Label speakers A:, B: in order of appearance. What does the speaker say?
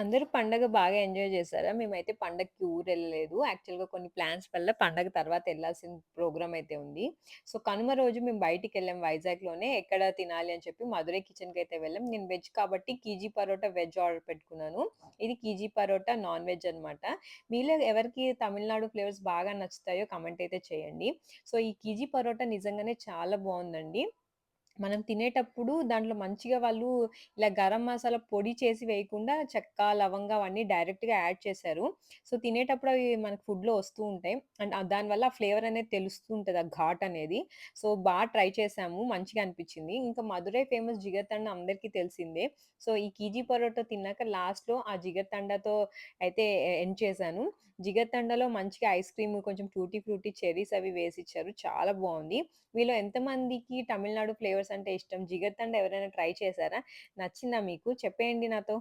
A: అందరూ పండగ బాగా ఎంజాయ్ చేశారా? మేమైతే పండగకి ఊరెళ్ళలేదు. యాక్చువల్‌గా కొన్ని ప్లాన్స్ వల్ల పండగ తర్వాత ఎళ్ళాల్సిన ప్రోగ్రామ్ అయితే ఉంది. సో, కనుమ రోజు మేము బయటికెళ్ళాం వైజాగ్‌లోనే ఎక్కడ తినాలి అని చెప్పి మధురై కిచెన్‌కయితే వెళ్ళాం. నేను వెజ్ కాబట్టి కీజీ పరోటా వెజ్ ఆర్డర్ పెట్టుకున్నాను. ఇది కీజీ పరోటా నాన్ వెజ్ అనమాట. మీలో ఎవరికి తమిళనాడు ఫ్లేవర్స్ బాగా నచ్చుతాయో కామెంట్ అయితే చేయండి. సో, ఈ కీజీ పరోటా నిజంగానే చాలా బావుందండి. మనం తినేటప్పుడు దాంట్లో మంచిగా వాళ్ళు ఇలా గరం మసాలా పొడి చేసి వేయకుండా చెక్క, లవంగా అవన్నీ డైరెక్ట్‌గా యాడ్ చేశారు. సో, తినేటప్పుడు అవి మనకు ఫుడ్‌లో వస్తూ ఉంటాయి. అండ్ దానివల్ల ఆ ఫ్లేవర్ అనేది తెలుస్తూ ఉంటుంది ఆ ఘాట్ అనేది. సో, బాగా ట్రై చేసాము మంచిగా అనిపించింది ఇంకా మధురై ఫేమస్ జిగర్తండ అందరికీ తెలిసిందే. సో, ఈ కీజీ పరోటా తిన్నాక లాస్ట్‌లో ఆ జిగర్తండతో అయితే ఎండ్ చేశాను. జిగర్తండలో మంచిగా ఐస్ క్రీమ్, కొంచెం టూటీ ఫ్రూటీ, చెర్రీస్ అవి వేసి ఇచ్చారు చాలా బాగుంది వీళ్ళు ఎంతమందికి తమిళనాడు ఫ్లేవర్స్ అంటే ఇష్టం? జిగర్తండ ఎవరైనా ట్రై చేశారా? నచ్చిందా మీకు? చెప్పేయండి నాతో.